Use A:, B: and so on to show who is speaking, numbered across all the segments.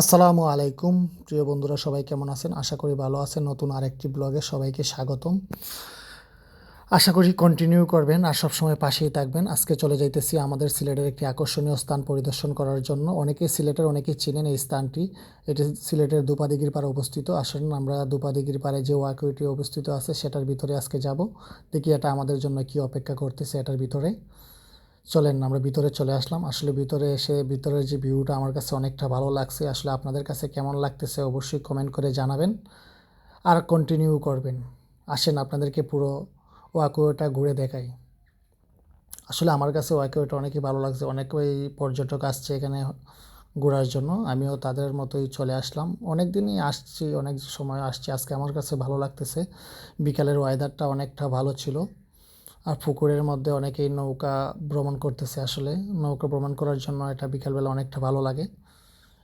A: আসসালামু আলাইকুম। প্রিয় বন্ধুরা, সবাই কেমন আছেন? আশা করি ভালো আছেন। নতুন আরেকটি ব্লগে সবাইকে স্বাগতম। আশা করি কন্টিনিউ করবেন আর সবসময় পাশেই থাকবেন। আজকে চলে যাইতেছি আমাদের সিলেটের একটি আকর্ষণীয় স্থান পরিদর্শন করার জন্য। অনেকেই সিলেটের, অনেকেই চিনেন এই স্থানটি। এটি সিলেটের দুপাদিগির পাড়ে অবস্থিত। আসেন, আমরা দুপাদিগির পাড়ে যে ওয়াকওয়েটি অবস্থিত আছে, সেটার ভিতরে আজকে যাব। দেখি এটা আমাদের জন্য কি অপেক্ষা করতেছে এটার ভিতরে। চলেন, আমরা ভিতরে চলে আসলাম। আসলে ভিতরে এসে ভিতরের যে ভিউটা আমার কাছে অনেকটা ভালো লাগছে। আসলে আপনাদের কাছে কেমন লাগতেছে অবশ্যই কমেন্ট করে জানাবেন আর কন্টিনিউ করবেন। আসেন, আপনাদেরকে পুরো ওয়াকুয়োটা ঘুরে দেখাই। আসলে আমার কাছে ওয়াকুয়োটা অনেকই ভালো লাগছে। অনেকেই পর্যটক আসছে এখানে ঘোরার জন্য। আমিও তাদের মতোই চলে আসলাম। অনেক দিনই আসছি, অনেক সময় আসছি। আজকে আমার কাছে ভালো লাগতেছে। বিকালের ওয়েদারটা অনেকটা ভালো ছিল। আর পুকুরের মধ্যে অনেকেই নৌকা ভ্রমণ করতেছে আসলে। নৌকা ভ্রমণ করার জন্য এটা বিকালবেলা অনেকটা ভালো লাগে।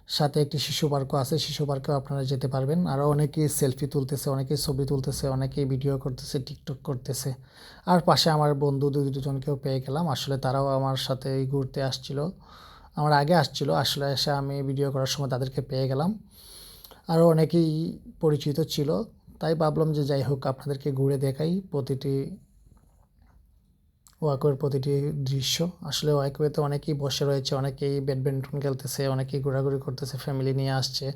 A: সাথে একটি শিশু পার্কও আছে, শিশু পার্কেও আপনারা যেতে পারবেন। আরও অনেকেই সেলফি তুলতেছে, অনেকেই ছবি তুলতেছে, অনেকেই ভিডিও করতেছে, টিকটক করতেছে। আর পাশে আমার বন্ধু দুই দুজনকেও পেয়ে গেলাম। আসলে তারাও আমার সাথে ঘুরতে আসছিল। আমার আগে আসছিল, আসলে এসে আমি ভিডিও করার সময় তাদেরকে পেয়ে গেলাম। আরও অনেকেই পরিচিত ছিল। তাই ভাবলাম যে যাই হোক, আপনাদেরকে ঘুরে দেখাই। প্রতিটি ওয়াকওয়ের প্রতিটি দৃশ্য। আসলে ওয়াকওয়েতে অনেকেই বসে রয়েছে, অনেকেই ব্যাডমিন্টন খেলতেছে, অনেকেই ঘোরাঘুরি করতেছে ফ্যামিলি নিয়ে আসছে।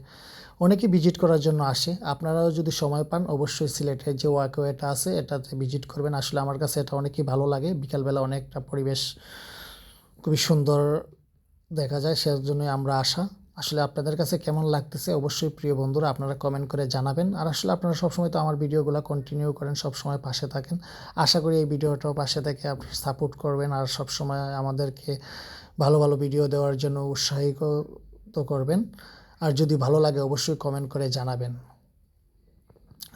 A: অনেকেই ভিজিট করার জন্য আসে। আপনারাও যদি সময় পান, অবশ্যই সিলেটে যে ওয়াকওয়েটা আছে, এটাতে ভিজিট করবেন। আসলে আমার কাছে এটা অনেকই ভালো লাগে। বিকালবেলা অনেকটা পরিবেশ খুবই সুন্দর দেখা যায়, সেজন্যই আমরা আসা। আসলে আপনাদের কাছে কেমন লাগতেছে অবশ্যই প্রিয় বন্ধুরা আপনারা কমেন্ট করে জানাবেন। আর আসলে আপনারা সবসময় তো আমার ভিডিওগুলো কন্টিনিউ করেন, সবসময় পাশে থাকেন। আশা করি এই ভিডিওটাও পাশে থেকে আপনি সাপোর্ট করবেন আর সবসময় আমাদেরকে ভালো ভালো ভিডিও দেওয়ার জন্য উৎসাহিত করবেন। আর যদি ভালো লাগে অবশ্যই কমেন্ট করে জানাবেন।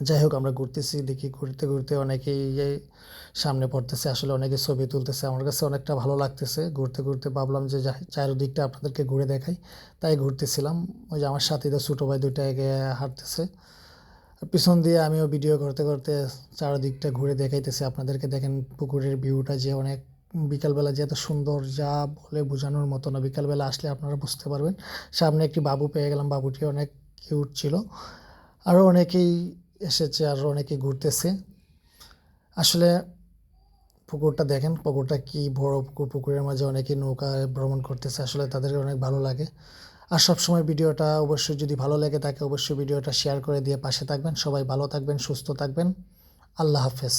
A: যাই হোক আমরা ঘুরতেছি, দেখি ঘুরতে ঘুরতে অনেকেই সামনে পড়তেছে, আসলে অনেকে ছবি তুলতেছে। আমার কাছে অনেকটা ভালো লাগতেছে। ঘুরতে ঘুরতে ভাবলাম যে চারিদিকটা আপনাদেরকে ঘুরে দেখাই। তাই ঘুরতেছিলাম। ওই যে আমার সাথীদের ছোটো ভাই দুইটা এগিয়ে হাঁটতেছে। পিছন দিয়ে আমিও ভিডিও করতে করতে চারিদিকটা ঘুরে দেখাইতেছি আপনাদেরকে। দেখেন পুকুরের ভিউটা যে অনেক, বিকালবেলা যে এত সুন্দর যা বলে বোঝানোর মতো না। বিকালবেলা আসলে আপনারা বুঝতে পারবেন। সামনে একটি বাবু পেয়ে গেলাম। বাবুটি অনেক কিউট ছিল। আরও অনেকেই এসেছে আর অনেকে ঘুরতেছে। আসলে পুকুরটা দেখেন, পুকুরটা কি বড় পুকুর পুকুরের মাঝে অনেকে নৌকা ভ্রমণ করতেছে, আসলে তাদেরকে অনেক ভালো লাগে। আর সবসময় ভিডিওটা অবশ্যই যদি ভালো লাগে তাকে অবশ্যই ভিডিওটা শেয়ার করে দিয়ে পাশে থাকবেন। সবাই ভালো থাকবেন, সুস্থ থাকবেন। আল্লাহ হাফেজ।